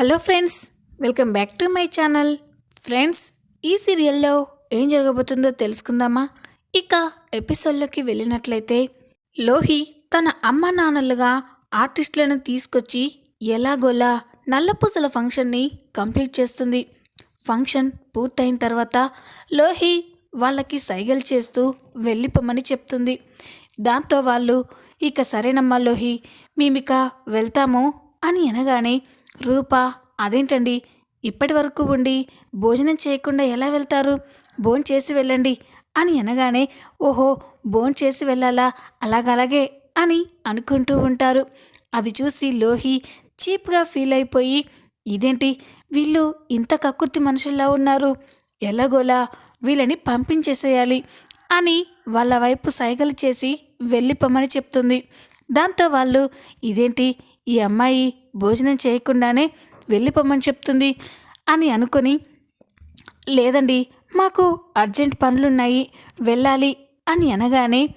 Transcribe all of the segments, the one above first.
Hello friends welcome back to my channel. Friends ఈ సీరియల్లో ఏం జరగబోతుందో తెలుసుకుందామా? ఇక ఎపిసోడ్లోకి వెళ్ళినట్లయితే లోహి తన అమ్మ నాన్నలుగా ఆర్టిస్టులను తీసుకొచ్చి ఎలాగోలా నల్లపూసల ఫంక్షన్ని కంప్లీట్ చేస్తుంది. ఫంక్షన్ పూర్తయిన తర్వాత లోహి వాళ్ళకి సైగలు చేస్తూ వెళ్ళిపోమని చెప్తుంది. దాంతో వాళ్ళు ఇక సరేనమ్మా లోహి మేమిక వెళ్తాము అని అనగానే రూప అదేంటండి? ఇప్పటి వరకు ఉండి భోజనం చేయకుండా ఎలా వెళ్తారు? భోజనం చేసి వెళ్ళండి అని అనగానే ఓహో భోజనం చేసి వెళ్ళాలా? అలాగలాగే అని అనుకుంటూ ఉంటారు. అది చూసి లోహి చీప్గా ఫీల్ అయిపోయి ఇదేంటి? వీళ్ళు ఇంత కక్కుర్తి మనుషుల్లా ఉన్నారు. ఎలాగోలా వీళ్ళని పంపించేసేయాలి అని వాళ్ళ వైపు సైగలు చేసి వెళ్ళిపోమని చెప్తుంది. దాంతో వాళ్ళు ఇదేంటి? ఈ అమ్మాయి భోజనం చేయకుండానే వెళ్ళిపోమని చెప్తుంది అని అనుకొని లేదండి మాకు అర్జెంట్ పనులున్నాయి వెళ్ళాలి అని అనగానే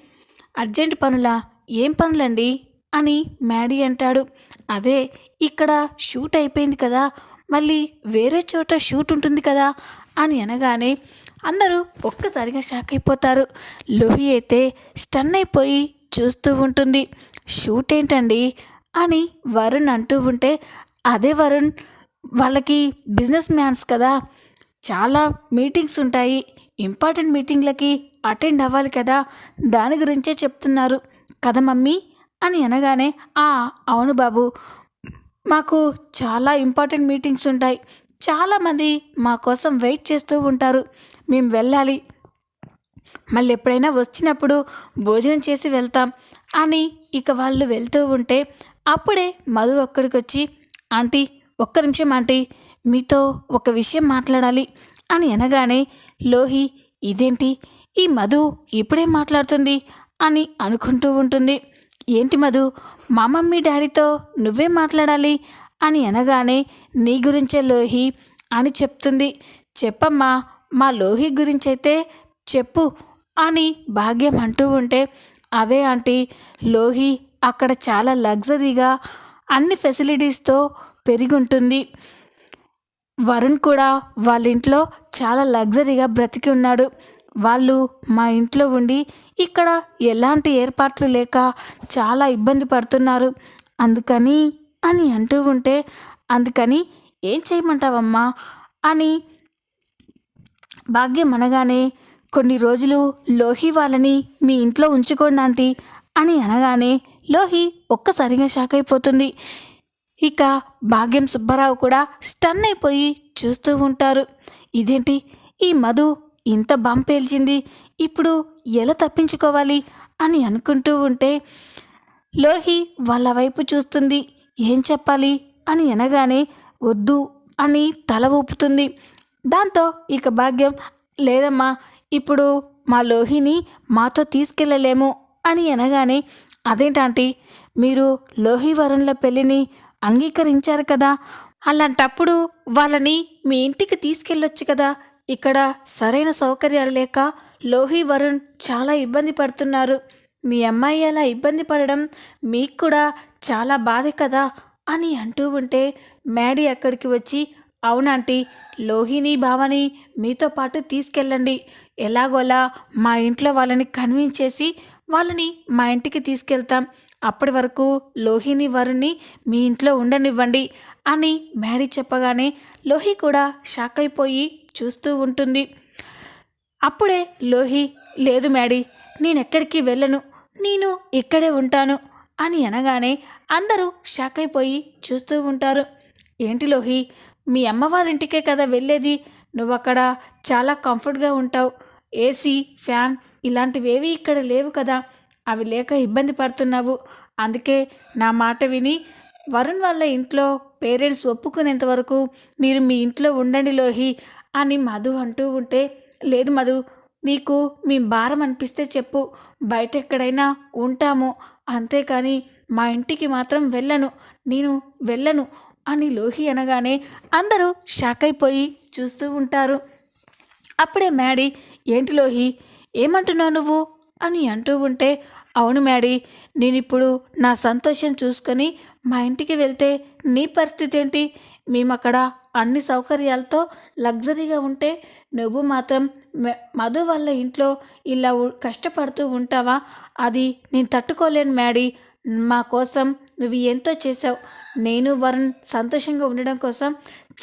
అర్జెంట్ పనులా? ఏం పనులండి? అని మ్యాడీ అంటాడు. అదే ఇక్కడ షూట్ అయిపోయింది కదా మళ్ళీ వేరే చోట షూట్ ఉంటుంది కదా అని అనగానే అందరూ ఒక్కసారిగా షాక్ అయిపోతారు. లోహి అయితే స్టన్ అయిపోయి చూస్తూ ఉంటుంది. షూట్ ఏంటండి? అని వరుణ్ అంటూ ఉంటే అదే వరుణ్ వాళ్ళకి బిజినెస్ మ్యాన్స్ కదా. చాలా మీటింగ్స్ ఉంటాయి. ఇంపార్టెంట్ మీటింగ్లకి అటెండ్ అవ్వాలి కదా. దాని గురించే చెప్తున్నారు. కదా మమ్మీ? అని అనగానే ఆ అవును బాబు. మాకు చాలా ఇంపార్టెంట్ మీటింగ్స్ ఉంటాయి. చాలామంది మా కోసం వెయిట్ చేస్తూ ఉంటారు. మేము వెళ్ళాలి. మళ్ళీ ఎప్పుడైనా వచ్చినప్పుడు భోజనం చేసి వెళ్తాం. అని ఇక వాళ్ళు వెళ్తూ ఉంటే అప్పుడే మధు ఒక్కడికి వచ్చి ఆంటీ ఒక్క నిమిషం ఆంటీ మీతో ఒక విషయం మాట్లాడాలి అని అనగానే లోహి ఇదేంటి? ఈ మధు ఇప్పుడే మాట్లాడుతుంది? అని అనుకుంటూ ఉంటుంది. ఏంటి మధు మా మమ్మీ డాడీతో నువ్వే మాట్లాడాలి? అని అనగానే నీ గురించే లోహి అని చెప్తుంది. చెప్పమ్మా మా లోహి గురించైతే చెప్పు అని భాగ్యం అంటూ ఉంటే అదే ఆంటీ లోహి అక్కడ చాలా లగ్జరీగా అన్ని ఫెసిలిటీస్తో పెరిగి ఉంటుంది వరుణ్ కూడా వాళ్ళ ఇంట్లో చాలా లగ్జరీగా బ్రతికి ఉన్నాడు. వాళ్ళు మా ఇంట్లో ఉండి ఇక్కడ ఎలాంటి ఏర్పాట్లు లేక చాలా ఇబ్బంది పడుతున్నారు. అందుకని అని అంటూ ఉంటే అందుకని ఏం చేయమంటావమ్మా అని భాగ్యం అనగానే కొన్ని రోజులు లోహి వాళ్ళని మీ ఇంట్లో ఉంచుకోండి ఆంటీ అని అనగానే లోహి ఒక్కసారిగా షాక్ అయిపోతుంది. ఇక భాగ్యం సుబ్బారావు కూడా స్టన్ అయిపోయి చూస్తూ ఉంటారు. ఇదేంటి? ఈ మధు ఇంత బాంబు పేల్చింది. ఇప్పుడు ఎలా తప్పించుకోవాలి అని అనుకుంటూ ఉంటే లోహి వాళ్ళ వైపు చూస్తుంది. ఏం చెప్పాలి అని అనగానే వద్దు అని తల ఊపుతుంది. దాంతో ఇక భాగ్యం లేదమ్మా ఇప్పుడు మా లోహిని మాతో తీసుకెళ్ళలేము అని అనగానే అదేంటంటీ మీరు లోహి వరుణ్ల పెళ్ళిని అంగీకరించారు కదా? అలాంటప్పుడు వాళ్ళని మీ ఇంటికి తీసుకెళ్ళొచ్చు కదా? ఇక్కడ సరైన సౌకర్యాలు లేక లోహి వరుణ్ చాలా ఇబ్బంది పడుతున్నారు. మీ అమ్మాయి అలా ఇబ్బంది పడడం మీకు కూడా చాలా బాధ కదా? అని అంటూ ఉంటే మ్యాడీ అక్కడికి వచ్చి అవునాంటీ లోహిని భావని మీతో పాటు తీసుకెళ్ళండి. ఎలాగోలా మా ఇంట్లో వాళ్ళని కన్విన్స్ చేసి వాళ్ళని మా ఇంటికి తీసుకెళ్తాం. అప్పటి వరకు లోహిని వరుణ్ణి మీ ఇంట్లో ఉండనివ్వండి అని మ్యాడీ చెప్పగానే లోహి కూడా షాక్ అయిపోయి చూస్తూ ఉంటుంది. అప్పుడే లోహి లేదు మ్యాడీ నేనెక్కడికి వెళ్ళను. నేను ఇక్కడే ఉంటాను అని అనగానే అందరూ షాక్ అయిపోయి చూస్తూ ఉంటారు. ఏంటి లోహి మీ అమ్మవారింటికే ఇంటికే కదా వెళ్ళేది? నువ్వు అక్కడ చాలా కంఫర్ట్గా ఉంటావు. ఏసీ ఫ్యాన్ ఇలాంటివేవి ఇక్కడ లేవు కదా. అవి లేక ఇబ్బంది పడుతున్నావు. అందుకే నా మాట విని వరుణ్ వాళ్ళ ఇంట్లో పేరెంట్స్ ఒప్పుకునేంత వరకు మీరు మీ ఇంట్లో ఉండండి లోహి అని మధు అంటూ ఉంటే లేదు మధు నీకు మీ భారం అనిపిస్తే చెప్పు. బయట ఎక్కడైనా ఉంటాము. అంతేకాని మా ఇంటికి మాత్రం వెళ్ళను. నేను వెళ్ళను. అని లోహి అనగానే అందరూ షాక్ అయిపోయి చూస్తూ ఉంటారు. అప్పుడే మ్యాడీ ఏంటి లోహి ఏమంటున్నావు నువ్వు? అని అంటూ ఉంటే అవును మ్యాడీ నేను ఇప్పుడు నా సంతోషం చూసుకొని మా ఇంటికి వెళ్తే నీ పరిస్థితి ఏంటి? మేము అక్కడ అన్ని సౌకర్యాలతో లగ్జరీగా ఉంటే నువ్వు మాత్రం మధు వాళ్ళ ఇంట్లో ఇలా కష్టపడుతూ ఉంటావా? అది నేను తట్టుకోలేను మ్యాడీ. మా కోసం నువ్వు ఎంతో చేసావు నేను వరుణ్ సంతోషంగా ఉండడం కోసం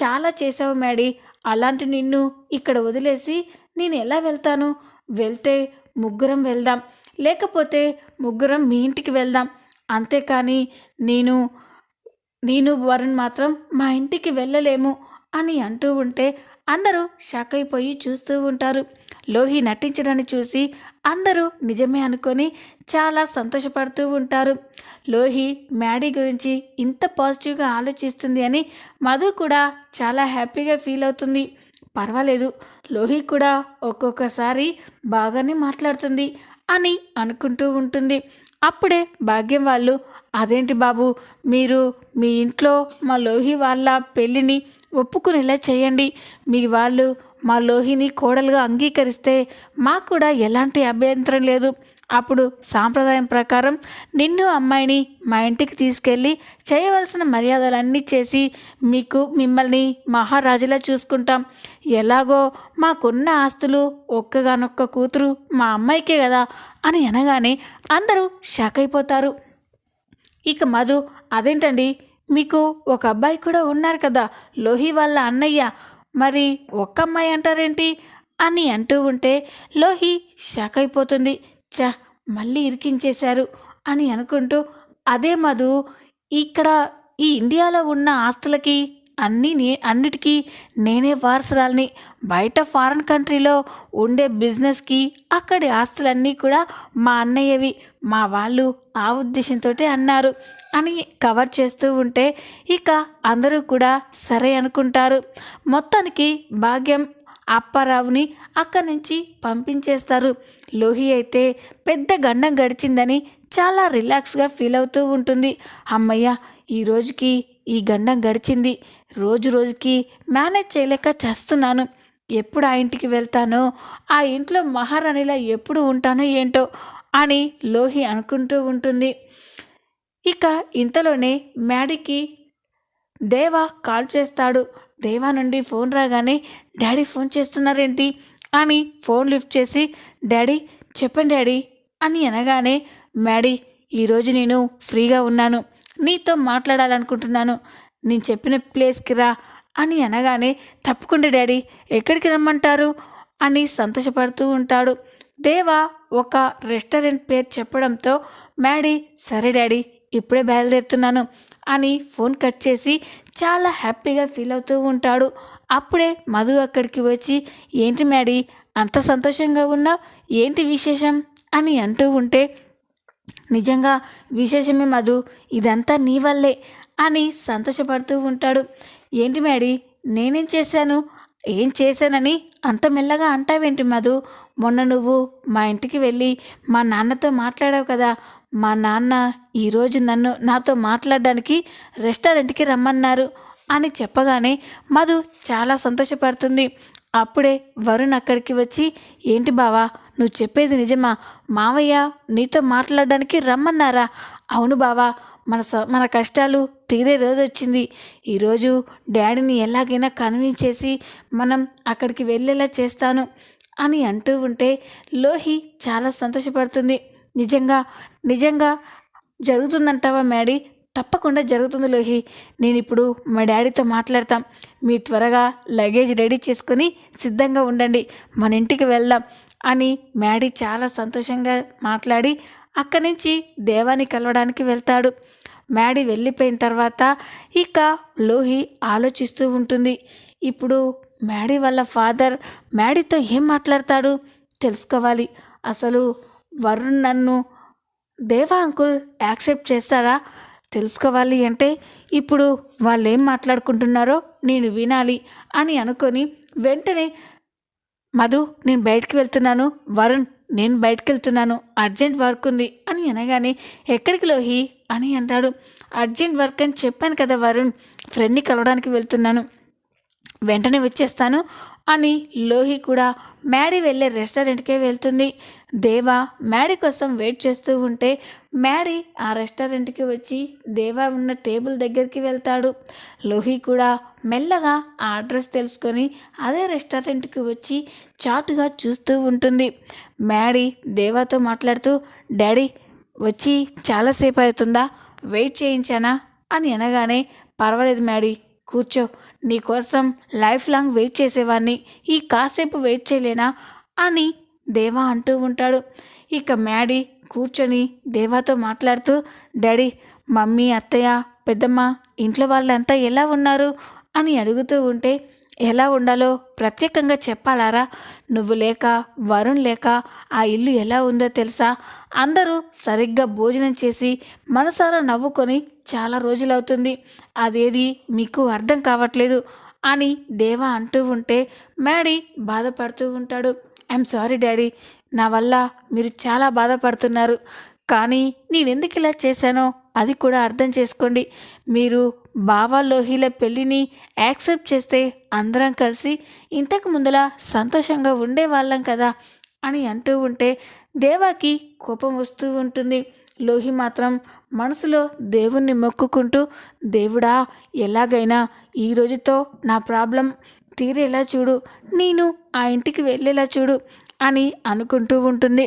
చాలా చేసావు మ్యాడీ. అలాంటి నిన్ను ఇక్కడ వదిలేసి నేను ఎలా వెళ్తాను? వెళ్తే ముగ్గురం వెళ్దాం. లేకపోతే ముగ్గురం మీ ఇంటికి వెళ్దాం. అంతేకాని నేను నేను వరుణ్ మాత్రం మా ఇంటికి వెళ్ళలేము అని అంటూ ఉంటే అందరూ షాక్ అయిపోయి చూస్తూ ఉంటారు. లోహి నటించడాన్ని చూసి అందరూ నిజమే అనుకొని చాలా సంతోషపడుతూ ఉంటారు. లోహి మ్యాడీ గురించి ఇంత పాజిటివ్గా ఆలోచిస్తుంది అని మధు కూడా చాలా హ్యాపీగా ఫీల్ అవుతుంది. పర్వాలేదు లోహి కూడా ఒక్కొక్కసారి బాగానే మాట్లాడుతుంది అని అనుకుంటూ ఉంటుంది. అప్పుడే భాగ్యం వాళ్ళు అదేంటి బాబు మీరు మీ ఇంట్లో మా లోహి వాళ్ళ పెళ్ళిని ఒప్పుకునేలా చేయండి. మీ వాళ్ళు మా లోహిని కోడలుగా అంగీకరిస్తే మాకు కూడా ఎలాంటి అభ్యంతరం లేదు. అప్పుడు సాంప్రదాయం ప్రకారం నిన్ను అమ్మాయిని మా ఇంటికి తీసుకెళ్ళి చేయవలసిన మర్యాదలన్నీ చేసి మీకు మిమ్మల్ని మహారాజులా చూసుకుంటాం. ఎలాగో మాకున్న ఆస్తులు ఒక్కగానొక్క కూతురు మా అమ్మాయికే కదా అని అనగానే అందరూ షాక్ అయిపోతారు. ఇక మధు అదేంటండి? మీకు ఒక అబ్బాయి కూడా ఉన్నారు కదా లోహి వాళ్ళ అన్నయ్య. మరి ఒక్క అమ్మాయి అంటారేంటి? అని అంటూ ఉంటే లోహి షాక్ అయిపోతుంది. చ మళ్ళీ ఇరికించేశారు అని అనుకుంటూ అదే మధు ఇక్కడ ఈ ఇండియాలో ఉన్న ఆస్తులకి అన్నీ నే అన్నిటికీ నేనే వారసురాల్ని. బయట ఫారెన్ కంట్రీలో ఉండే బిజినెస్కి అక్కడి ఆస్తులన్నీ కూడా మా అన్నయ్యవి. మా వాళ్ళు ఆ ఉద్దేశంతో అన్నారు. అని కవర్ చేస్తూ ఉంటే ఇక అందరూ కూడా సరే అనుకుంటారు. మొత్తానికి భాగ్యం అప్పారావుని అక్కడి నుంచి పంపించేస్తారు. లోహి అయితే పెద్ద గండం గడిచిందని చాలా రిలాక్స్గా ఫీల్ అవుతూ ఉంటుంది. అమ్మయ్య ఈ రోజుకి ఈ గండం గడిచింది. రోజు రోజుకి మేనేజ్ చేయలేక చేస్తున్నాను. ఎప్పుడు ఆ ఇంటికి వెళ్తానో ఆ ఇంట్లో మహారాణిలా ఎప్పుడు ఉంటానో ఏంటో అని లోహి అనుకుంటూ ఉంటుంది. ఇక ఇంతలోనే మ్యాడీకి దేవా కాల్ చేస్తాడు. దేవా నుండి ఫోన్ రాగానే డాడీ ఫోన్ చేస్తున్నారేంటి? అని ఫోన్ లిఫ్ట్ చేసి డాడీ చెప్పండి డాడీ అని అనగానే మ్యాడీ ఈరోజు నేను ఫ్రీగా ఉన్నాను. నీతో మాట్లాడాలనుకుంటున్నాను. నేను చెప్పిన ప్లేస్కి రా అని అనగానే తప్పకుండా డాడీ ఎక్కడికి రమ్మంటారు? అని సంతోషపడుతూ ఉంటాడు. దేవా ఒక రెస్టారెంట్ పేరు చెప్పడంతో మ్యాడీ సరే డాడీ ఇప్పుడే బయలుదేరుతున్నాను అని ఫోన్ కట్ చేసి చాలా హ్యాపీగా ఫీల్ అవుతూ ఉంటాడు. అప్పుడే మధు అక్కడికి వచ్చి ఏంటి మ్యాడీ అంత సంతోషంగా ఉన్నావు? ఏంటి విశేషం? అని అంటూ ఉంటే నిజంగా విశేషమే మధు ఇదంతా నీ వల్లే అని సంతోషపడుతూ ఉంటాడు. ఏంటి మేడి నేనేం చేశాను? ఏం చేశానని అంత మెల్లగా అంటావేంటి మధు? మొన్న నువ్వు మా ఇంటికి వెళ్ళి మా నాన్నతో మాట్లాడావు కదా. మా నాన్న ఈరోజు నన్ను నాతో మాట్లాడడానికి రెస్టారెంట్కి రమ్మన్నారు అని చెప్పగానే మధు చాలా సంతోషపడుతుంది. అప్పుడే వరుణ్ అక్కడికి వచ్చి ఏంటి బావా నువ్వు చెప్పేది నిజమా? మావయ్య నీతో మాట్లాడడానికి రమ్మన్నారా? అవును బావా మన స మన కష్టాలు తీరే రోజు వచ్చింది. ఈరోజు డాడీని ఎలాగైనా కన్విన్స్ చేసి మనం అక్కడికి వెళ్ళేలా చేస్తాను అని అంటూ ఉంటే లోహి చాలా సంతోషపడుతుంది. నిజంగా నిజంగా జరుగుతుందంటావా మ్యాడీ? తప్పకుండా జరుగుతుంది లోహి. నేను ఇప్పుడు మా డాడీతో మాట్లాడతాం. మీరు త్వరగా లగేజ్ రెడీ చేసుకొని సిద్ధంగా ఉండండి. మన ఇంటికి వెళ్దాం అని మ్యాడీ చాలా సంతోషంగా మాట్లాడి అక్కడి నుంచి దేవాన్ని కలవడానికి వెళ్తాడు. మ్యాడీ వెళ్ళిపోయిన తర్వాత ఇక లోహి ఆలోచిస్తూ ఉంటుంది. ఇప్పుడు మ్యాడీ వాళ్ళ ఫాదర్ మ్యాడీతో ఏం మాట్లాడతాడు తెలుసుకోవాలి. అసలు వరుణ్ నన్ను దేవా అంకుల్ యాక్సెప్ట్ చేస్తారా? తెలుసుకోవాలి అంటే ఇప్పుడు వాళ్ళు ఏం మాట్లాడుకుంటున్నారో నేను వినాలి అని అనుకొని వెంటనే మధు నేను బయటికి వెళ్తున్నాను. వరుణ్ నేను బయటకు వెళ్తున్నాను అర్జెంట్ వర్క్ ఉంది. అని అనగానే ఎక్కడికి లోహి? అని అంటాడు. అర్జెంట్ వర్క్ అని చెప్పాను కదా వరుణ్ ఫ్రెండ్ని కలవడానికి వెళ్తున్నాను. వెంటనే వచ్చేస్తాను. అని లోహి కూడా మ్యాడీ వెళ్ళే రెస్టారెంట్కే వెళ్తుంది. దేవా మ్యాడీ కోసం వెయిట్ చేస్తూ ఉంటే మ్యాడీ ఆ రెస్టారెంట్కి వచ్చి దేవా ఉన్న టేబుల్ దగ్గరికి వెళ్తాడు. లోహి కూడా మెల్లగా ఆ అడ్రస్ తెలుసుకొని అదే రెస్టారెంట్కి వచ్చి చాటుగా చూస్తూ ఉంటుంది. మ్యాడీ దేవాతో మాట్లాడుతూ డాడీ వచ్చి చాలాసేపు అవుతుందా? వెయిట్ చేయించానా? అని అనగానే పర్వాలేదు మ్యాడీ కూర్చో నీకోసం లైఫ్ లాంగ్ వెయిట్ చేసేవాడిని ఈ కాసేపు వెయిట్ చేయలేనా? అని దేవా అంటూ ఉంటాడు. ఇక మ్యాడీ కూర్చొని దేవాతో మాట్లాడుతూ డాడీ మమ్మీ అత్తయ్య పెద్దమ్మ ఇంట్లో వాళ్ళంతా ఎలా ఉన్నారు? అని అడుగుతూ ఉంటే ఎలా ఉండాలో ప్రత్యేకంగా చెప్పాలారా? నువ్వు లేక వరుణ్ లేక ఆ ఇల్లు ఎలా ఉందో తెలుసా? అందరూ సరిగ్గా భోజనం చేసి మనసారా నవ్వుకొని చాలా రోజులవుతుంది. అదేది మీకు అర్థం కావట్లేదు అని దేవా అంటూ ఉంటే మ్యాడీ బాధపడుతూ ఉంటాడు. I'm sorry daddy. నా వల్ల మీరు చాలా బాధపడుతున్నారు. కానీ నేనెందుకు ఇలా చేశానో అది కూడా అర్థం చేసుకోండి. మీరు బావా లోహిల పెళ్ళిని యాక్సెప్ట్ చేస్తే అందరం కలిసి ఇంతకు ముందులా సంతోషంగా ఉండేవాళ్ళం కదా అని అంటూ ఉంటే దేవాకి కోపం వస్తూ ఉంటుంది. లోహి మాత్రం మనసులో దేవుణ్ణి మొక్కుకుంటూ దేవుడా ఎలాగైనా ఈ రోజుతో నా ప్రాబ్లం తీరేలా చూడు. నేను ఆ ఇంటికి వెళ్ళేలా చూడు అని అనుకుంటూ ఉంటుంది.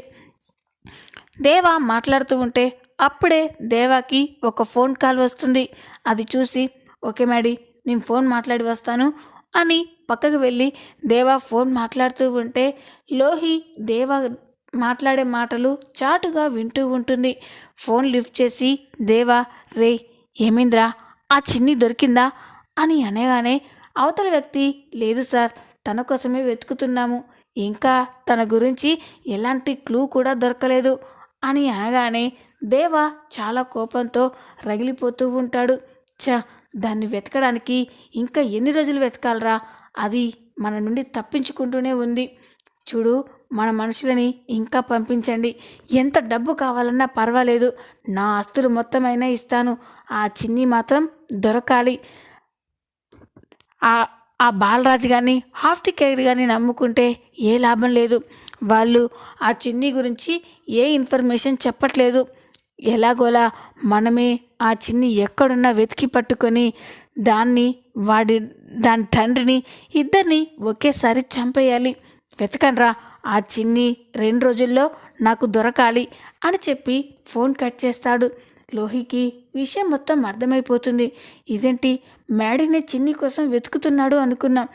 దేవా మాట్లాడుతూ ఉంటే అప్పుడే దేవాకి ఒక ఫోన్ కాల్ వస్తుంది. అది చూసి ఓకే మేడీ నేను ఫోన్ మాట్లాడి వస్తాను అని పక్కకు వెళ్ళి దేవా ఫోన్ మాట్లాడుతూ ఉంటే లోహి దేవా మాట్లాడే మాటలు చాటుగా వింటూ ఉంటుంది. ఫోన్ లిఫ్ట్ చేసి దేవా రే ఏమైందిరా? ఆ చిన్ని దొరికిందా? అని అనగానే అవతల వ్యక్తి లేదు సార్ తన కోసమే వెతుకుతున్నాము. ఇంకా తన గురించి ఎలాంటి క్లూ కూడా దొరకలేదు. అని అనగానే దేవ చాలా కోపంతో రగిలిపోతూ ఉంటాడు. చ దాన్ని వెతకడానికి ఇంకా ఎన్ని రోజులు వెతకాలరా? అది మన నుండి తప్పించుకుంటూనే ఉంది. చూడు మన మనుషులని ఇంకా పంపించండి. ఎంత డబ్బు కావాలన్నా పర్వాలేదు. నా ఆస్తులు మొత్తమైనా ఇస్తాను. ఆ చిన్ని మాత్రం దొరకాలి. ఆ ఆ బాలరాజు కానీ హాఫ్ టికెట్ కానీ నమ్ముకుంటే ఏ లాభం లేదు. వాళ్ళు ఆ చిన్ని గురించి ఏ ఇన్ఫర్మేషన్ చెప్పట్లేదు. ఎలాగోలా మనమే ఆ చిన్ని ఎక్కడున్నా వెతికి పట్టుకొని దాన్ని వాడి దాని తండ్రిని ఇద్దరిని ఒకేసారి చంపేయాలి. వెతకండ్రా ఆ చిన్ని రెండు రోజుల్లో నాకు దొరకాలి అని చెప్పి ఫోన్ కట్ చేస్తాడు. లోహికి విషయం మొత్తం అర్థమైపోతుంది. ఇదేంటి? మ్యాడీని చిన్ని కోసం వెతుకుతున్నాడు అనుకున్నాం.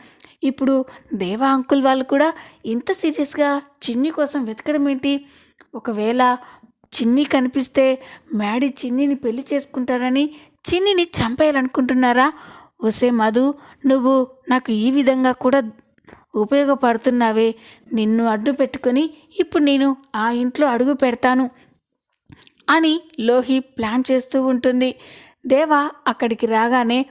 ఇప్పుడు దేవా అంకుల్ వాళ్ళు కూడా ఇంత సీరియస్గా చిన్ని కోసం వెతకడం ఏంటి? ఒకవేళ చిన్ని కనిపిస్తే మ్యాడీ చిన్నిని పెళ్ళి చేసుకుంటారని చిన్నిని చంపేయాలనుకుంటున్నారా? ఒసే మధు నువ్వు నాకు ఈ విధంగా కూడా ఉపయోగపడుతున్నావే. నిన్ను అడ్డు పెట్టుకొని ఇప్పుడు నేను ఆ ఇంట్లో అడుగు పెడతాను. అని లోహి ప్లాన్ చేస్తూ ఉంటుంది. దేవా అక్కడికి రాగానే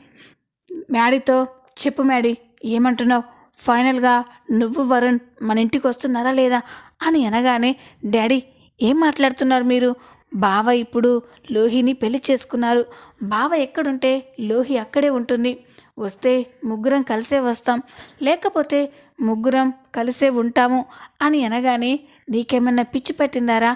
మ్యాడీతో చెప్పు మ్యాడీ ఏమంటున్నావు? ఫైనల్గా నువ్వు వరుణ్ మన ఇంటికి వస్తున్నారా లేదా? అని అనగానే డాడీ ఏం మాట్లాడుతున్నారు మీరు? బావ ఇప్పుడు లోహిని పెళ్ళి చేసుకున్నారు. బావ ఎక్కడుంటే లోహి అక్కడే ఉంటుంది. వస్తే ముగ్గురం కలిసే వస్తాం. లేకపోతే ముగ్గురం కలిసే ఉంటాము అని అనగానే నీకేమన్నా పిచ్చి పట్టిందారా?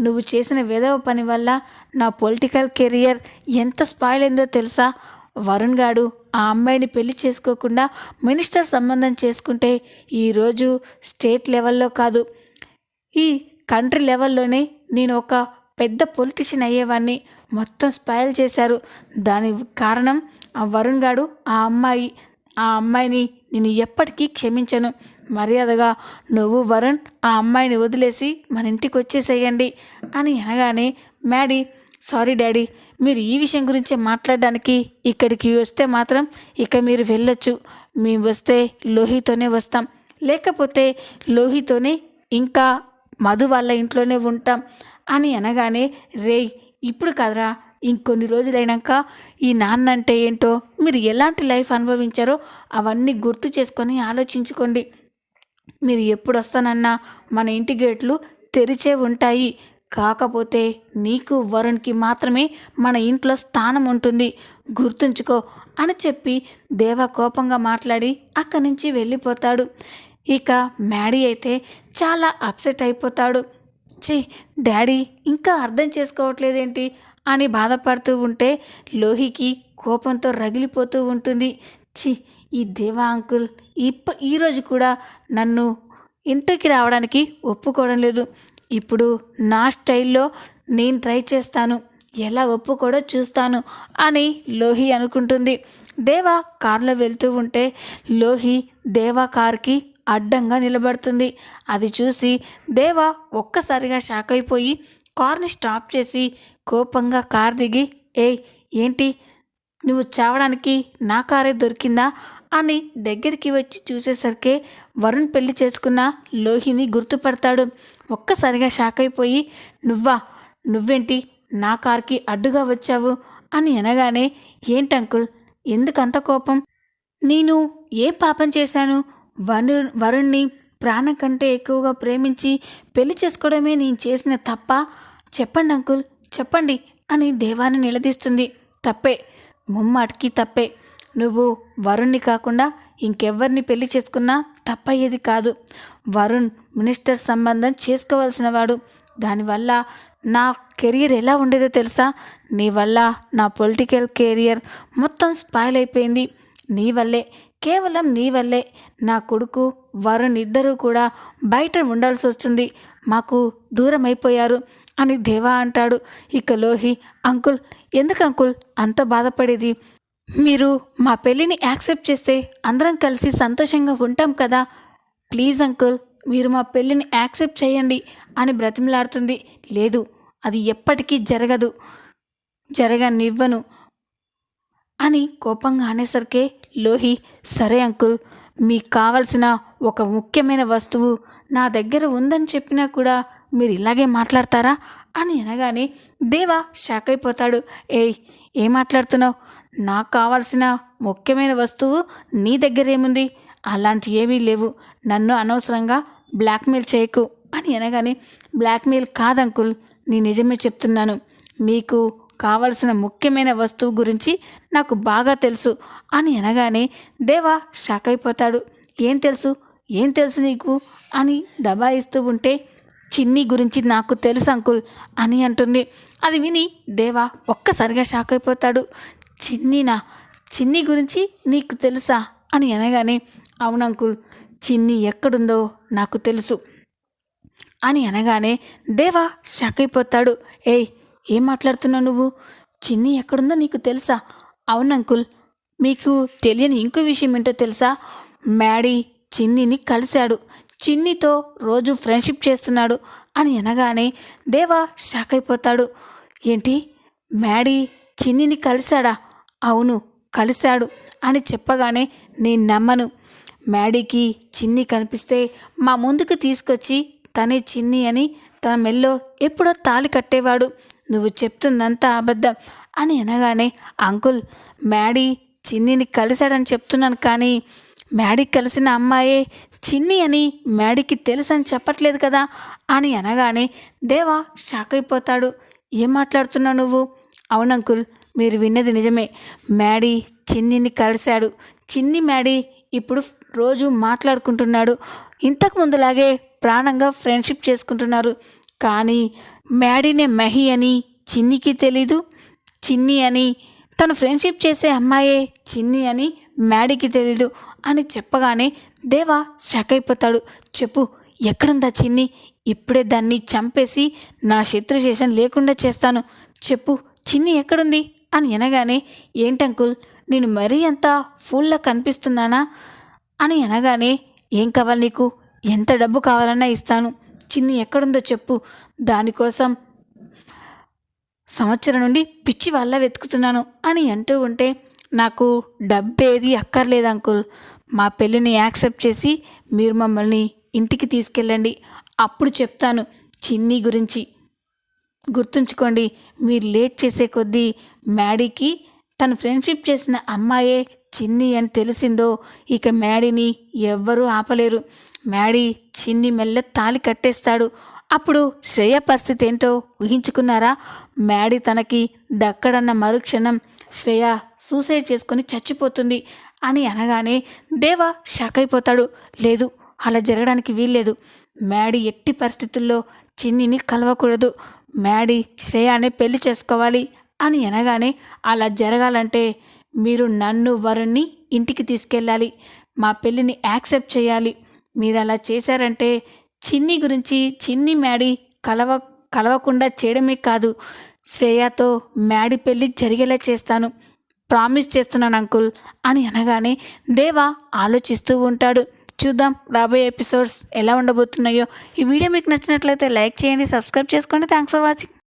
నువ్వు చేసిన విధవ పని వల్ల నా పొలిటికల్ కెరియర్ ఎంత స్పాయిల్ అయిందో తెలుసా? వరుణ్ గాడు ఆ అమ్మాయిని పెళ్ళి చేసుకోకుండా మినిస్టర్ సంబంధం చేసుకుంటే ఈరోజు స్టేట్ లెవెల్లో కాదు. ఈ కంట్రీ లెవెల్లోనే నేను ఒక పెద్ద పొలిటీషియన్ అయ్యేవాడిని మొత్తం స్పాయిల్ చేశారు. దాని కారణం ఆ వరుణ్ గాడు ఆ అమ్మాయి. ఆ అమ్మాయిని నేను ఎప్పటికీ క్షమించను. మర్యాదగా నువ్వు వరుణ్ ఆ అమ్మాయిని వదిలేసి మన ఇంటికి వచ్చేసేయండి అని అనగానే మ్యాడీ సారీ డాడీ మీరు ఈ విషయం గురించి మాట్లాడడానికి ఇక్కడికి వస్తే మాత్రం ఇక మీరు వెళ్ళొచ్చు. మేము వస్తే లోహితోనే వస్తాం. లేకపోతే లోహితోనే ఇంకా మధు వాళ్ళ ఇంట్లోనే ఉంటాం అని అనగానే రే ఇప్పుడు కదరా. ఇంకొన్ని రోజులైనాక ఈ నాన్న అంటే ఏంటో మీరు ఎలాంటి లైఫ్ అనుభవించారో అవన్నీ గుర్తు చేసుకొని ఆలోచించుకోండి. మీరు ఎప్పుడు వస్తానన్నా మన ఇంటి గేట్లు తెరిచే ఉంటాయి. కాకపోతే నీకు వరుణ్కి మాత్రమే మన ఇంట్లో స్థానం ఉంటుంది. గుర్తుంచుకో అని చెప్పి దేవ కోపంగా మాట్లాడి అక్కడి నుంచి వెళ్ళిపోతాడు. ఇక మ్యాడీ అయితే చాలా అప్సెట్ అయిపోతాడు. ఛీ డాడీ ఇంకా అర్థం చేసుకోవట్లేదేంటి? అని బాధపడుతూ ఉంటే లోహికి కోపంతో రగిలిపోతూ ఉంటుంది. ఛీ ఈ దేవా అంకుల్ ఇప్ప ఈరోజు కూడా నన్ను ఇంటికి రావడానికి ఒప్పుకోవడం లేదు. ఇప్పుడు నా స్టైల్లో నేను ట్రై చేస్తాను. ఎలా ఒప్పుకోడో చూస్తాను అని లోహి అనుకుంటుంది. దేవా కారులో వెళ్తూ ఉంటే లోహి దేవా కార్కి అడ్డంగా నిలబడుతుంది. అది చూసి దేవా ఒక్కసారిగా షాక్ అయిపోయి కార్ని స్టాప్ చేసి కోపంగా కార్ దిగి ఏయ్ ఏంటి? నువ్వు చావడానికి నా కారే దొరికిందా? అని దగ్గరికి వచ్చి చూసేసరికి వరుణ్ పెళ్ళి చేసుకున్న లోహిని గుర్తుపడతాడు. ఒక్కసారిగా షాక్ అయిపోయి నువ్వా? నువ్వేంటి? నా కార్కి అడ్డుగా వచ్చావు? అని అనగానే ఏంటంకుల్ ఎందుకంత కోపం? నేను ఏం పాపం చేశాను? వరుణ్ వరుణ్ణి ప్రాణం కంటే ఎక్కువగా ప్రేమించి పెళ్ళి చేసుకోవడమే నేను చేసిన తప్ప చెప్పండి అంకుల్ చెప్పండి అని దేవాన్ని నిలదీస్తుంది. తప్పే ముమ్మాటికి తప్పే. నువ్వు వరుణ్ణి కాకుండా ఇంకెవ్వరిని పెళ్ళి చేసుకున్నా తప్పయ్యేది కాదు. వరుణ్ మినిస్టర్ సంబంధం చేసుకోవాల్సిన వాడు. దానివల్ల నా కెరియర్ ఎలా ఉండేదో తెలుసా? నీ వల్ల నా పొలిటికల్ కెరియర్ మొత్తం స్పాయిల్ అయిపోయింది. నీ వల్లే కేవలం నీ వల్లే నా కొడుకు వరుణ్ ఇద్దరూ కూడా బయట ఉండాల్సి వస్తుంది. మాకు దూరం అయిపోయారు అని దేవా అంటాడు. ఇక లోహి అంకుల్ ఎందుకు అంకుల్ అంత బాధపడేది? మీరు మా పెళ్ళిని యాక్సెప్ట్ చేస్తే అందరం కలిసి సంతోషంగా ఉంటాం కదా. ప్లీజ్ అంకుల్ మీరు మా పెళ్ళిని యాక్సెప్ట్ చేయండి అని బ్రతిమలాడుతుంది. లేదు అది ఎప్పటికీ జరగదు. జరగనివ్వను. అని కోపంగా అనేసరికే లోహి సరే అంకుల్ మీకు కావలసిన ఒక ముఖ్యమైన వస్తువు నా దగ్గర ఉందని చెప్పినా కూడా మీరు ఇలాగే మాట్లాడతారా? అని అనగానే దేవా షాక్ అయిపోతాడు ఏయ్ ఏం మాట్లాడుతున్నావు? నాకు కావాల్సిన ముఖ్యమైన వస్తువు నీ దగ్గర ఏముంది? అలాంటి ఏమీ లేవు. నన్ను అనవసరంగా బ్లాక్మెయిల్ చేయకు అని అనగానే బ్లాక్మెయిల్ కాదంకుల్ నీ నిజమే చెప్తున్నాను. మీకు కావలసిన ముఖ్యమైన వస్తువు గురించి నాకు బాగా తెలుసు అని అనగానే దేవా షాక్ అయిపోతాడు ఏం తెలుసు? ఏం తెలుసు నీకు? అని దబాయిస్తూ ఉంటే చిన్ని గురించి నాకు తెలుసు అంకుల్ అని అంటుంది. అది విని దేవా ఒక్కసారిగా షాక్ అయిపోతాడు చిన్నినా? చిన్ని గురించి నీకు తెలుసా? అని అనగానే అవును అంకుల్. చిన్ని ఎక్కడుందో నాకు తెలుసు. అని అనగానే దేవా షాక్ అయిపోతాడు ఏయ్ ఏం మాట్లాడుతున్నావు నువ్వు? చిన్ని ఎక్కడుందో నీకు తెలుసా? అవును అంకుల్ మీకు తెలియని ఇంకో విషయం ఏంటో తెలుసా? మ్యాడీ చిన్నిని కలిశాడు. చిన్నితో రోజు ఫ్రెండ్షిప్ చేస్తున్నాడు అని అనగానే దేవా షాక్ అయిపోతాడు. ఏంటి? మ్యాడీ చిన్నిని కలిశాడా? అవును కలిశాడు అని చెప్పగానే నేను నమ్మను. మ్యాడీకి చిన్ని కనిపిస్తే మా ముందుకు తీసుకొచ్చి తనే చిన్ని అని తన మెల్లో ఎప్పుడో తాలి కట్టేవాడు. నువ్వు చెప్తుందంతా అబద్ధం అని అనగానే అంకుల్ మ్యాడీ చిన్నిని కలిశాడని చెప్తున్నాను కానీ మ్యాడీ కలిసిన అమ్మాయే చిన్ని అని మ్యాడీకి తెలుసని చెప్పట్లేదు కదా అని అనగానే దేవా షాక్ అయిపోతాడు. ఏం మాట్లాడుతున్నావు నువ్వు? అవునంకుల్ మీరు విన్నది నిజమే. మ్యాడీ చిన్నిని కలిశాడు. చిన్ని మ్యాడీ ఇప్పుడు రోజు మాట్లాడుకుంటున్నాడు. ఇంతకు ముందులాగే ప్రాణంగా ఫ్రెండ్షిప్ చేసుకుంటున్నారు. కానీ మ్యాడీనే మహి అని చిన్నికి తెలీదు చిన్ని అని తను ఫ్రెండ్షిప్ చేసే అమ్మాయే చిన్ని అని మ్యాడీకి తెలీదు అని చెప్పగానే దేవా షక్ అయిపోతాడు. చెప్పు ఎక్కడుందా చిన్ని? ఇప్పుడే దాన్ని చంపేసి నా శత్రుశేషం లేకుండా చేస్తాను. చెప్పు చిన్ని ఎక్కడుంది? అని అనగానే ఏంటంకుల్ నేను మరీ అంత ఫుల్లా కనిపిస్తున్నానా? అని అనగానే ఏం కావాలి నీకు? ఎంత డబ్బు కావాలన్నా ఇస్తాను. చిన్ని ఎక్కడుందో చెప్పు. దానికోసం సంవత్సరం నుండి పిచ్చి వల్ల వెతుకుతున్నాను అని అంటూ ఉంటే నాకు డబ్బేది అక్కర్లేదు అంకుల్. మా పెళ్ళిని యాక్సెప్ట్ చేసి మీరు మమ్మల్ని ఇంటికి తీసుకెళ్ళండి. అప్పుడు చెప్తాను చిన్ని గురించి. గుర్తుంచుకోండి మీరు లేట్ చేసే కొద్దీ మ్యాడీకి తను ఫ్రెండ్షిప్ చేసిన అమ్మాయే చిన్ని అని తెలిసిందో ఇక మ్యాడీని ఎవ్వరూ ఆపలేరు. మ్యాడీ చిన్ని మెల్ల తాలి కట్టేస్తాడు. అప్పుడు శ్రేయ పరిస్థితి ఏంటో ఊహించుకున్నారా? మ్యాడీ తనకి దక్కడన్న మరుక్షణం శ్రేయ సూసైడ్ చేసుకొని చచ్చిపోతుంది అని అనగానే దేవ షాక్ అయిపోతాడు. లేదు అలా జరగడానికి వీల్లేదు. మ్యాడీ ఎట్టి పరిస్థితుల్లో చిన్నిని కలవకూడదు. మ్యాడీ శ్రేయానే పెళ్ళి చేసుకోవాలి అని అనగానే అలా జరగాలంటే మీరు నన్ను వరుణ్ణి ఇంటికి తీసుకెళ్ళాలి. మా పెళ్ళిని యాక్సెప్ట్ చేయాలి. మీరు అలా చేశారంటే చిన్ని గురించి చిన్ని మ్యాడీ కలవ కలవకుండా చేయడమే కాదు. శ్రేయతో మ్యాడీ పెళ్ళి జరిగేలా చేస్తాను. ప్రామిస్ చేస్తున్నాను అంకుల్ అని అనగానే దేవా ఆలోచిస్తూ ఉంటాడు. చూద్దాం రాబోయే ఎపిసోడ్స్ ఎలా ఉండబోతున్నాయో. ఈ వీడియో మీకు నచ్చినట్లయితే లైక్ చేయండి సబ్స్క్రైబ్ చేసుకోండి. Thanks for watching.